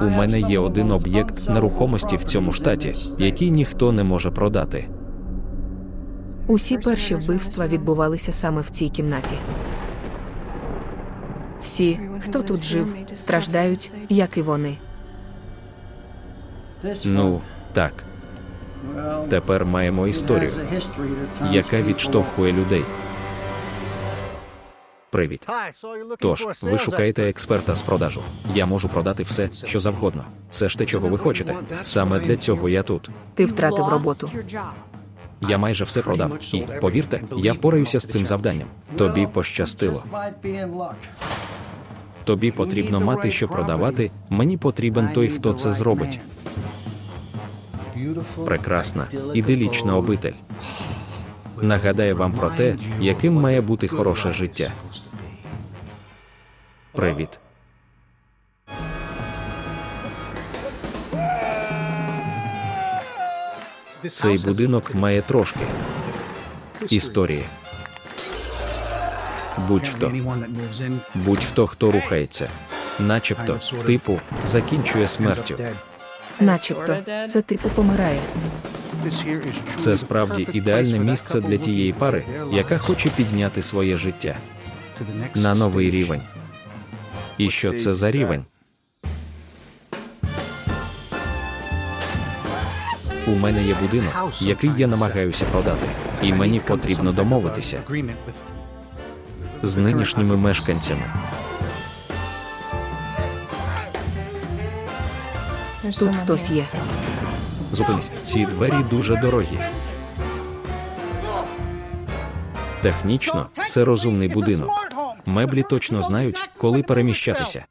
У мене є один об'єкт нерухомості в цьому штаті, який ніхто не може продати. Усі перші вбивства відбувалися саме в цій кімнаті. Всі, хто тут жив, страждають, як і вони. Ну, так, тепер маємо історію, яка відштовхує людей. Привіт. Тож, ви шукаєте експерта з продажу. Я можу продати все, що завгодно. Це ж те, чого ви хочете. Саме для цього я тут. Ти втратив роботу. Я майже все продав. І повірте, я впораюся з цим завданням. Тобі пощастило. Тобі потрібно мати що продавати. Мені потрібен той, хто це зробить. Прекрасна, іделічна обитель. Нагадаю вам про те, яким має бути хороше життя. Привіт. Цей будинок має трошки історії. Будь-хто, будь-хто, хто рухається, начебто, типу, закінчує смертю. Начебто, це типу помирає. Це справді ідеальне місце для тієї пари, яка хоче підняти своє життя на новий рівень. І що це за рівень? У мене є будинок, який я намагаюся продати, і мені потрібно домовитися з нинішніми мешканцями. Тут хтось є. Зупинись, ці двері дуже дорогі. Технічно, це розумний будинок. Меблі точно знають, коли переміщатися.